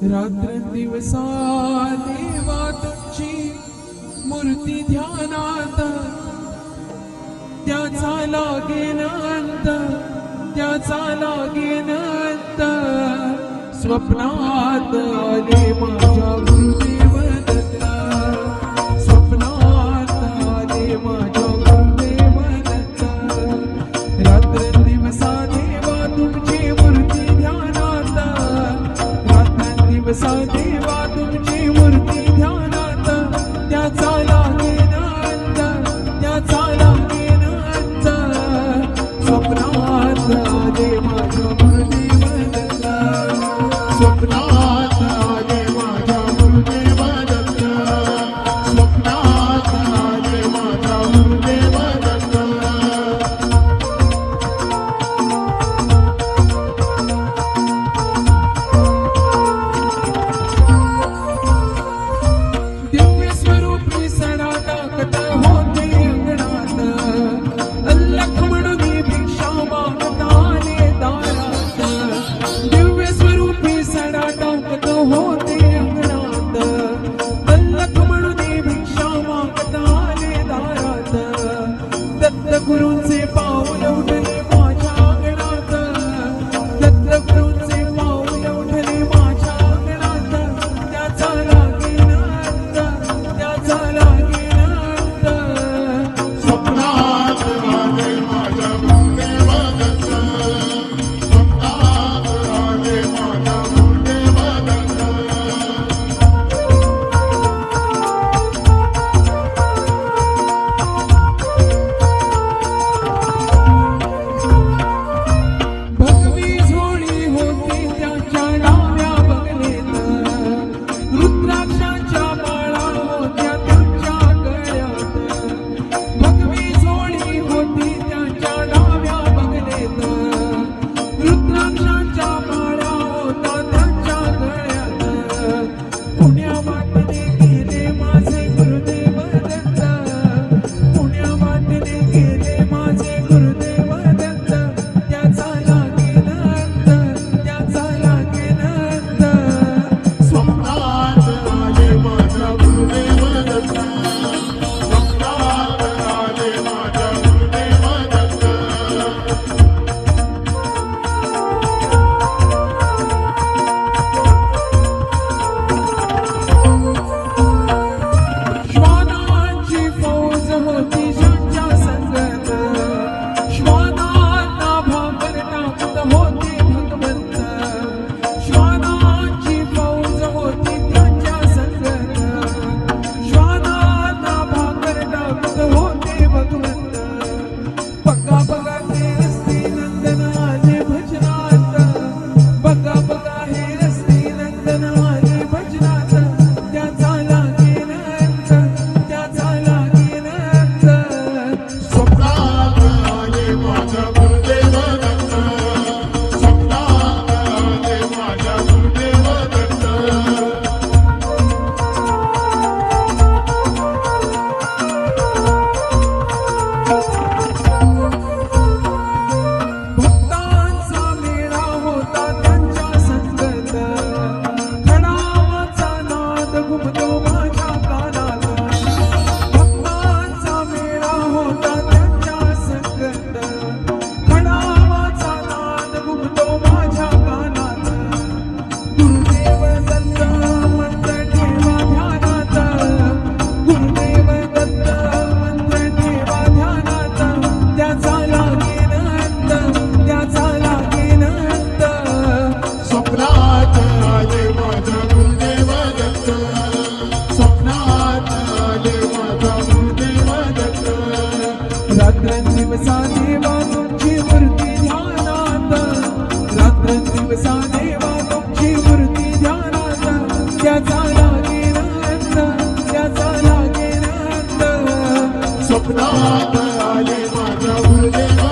रात्र दिवसा देवा तुमची मूर्ती ध्यानात त्याचा लागेन अंत त्याचा लागेन अंत स्वप्नात आले मा बसा देवा तुझे सद्गुरूंचे पाऊल उठले दिवसा देवा तुमची मूर्ती ध्यानात त्याचा लागे नंद त्याचा लागे नंद स्वप्नात आले माझ्या गुरुदेवा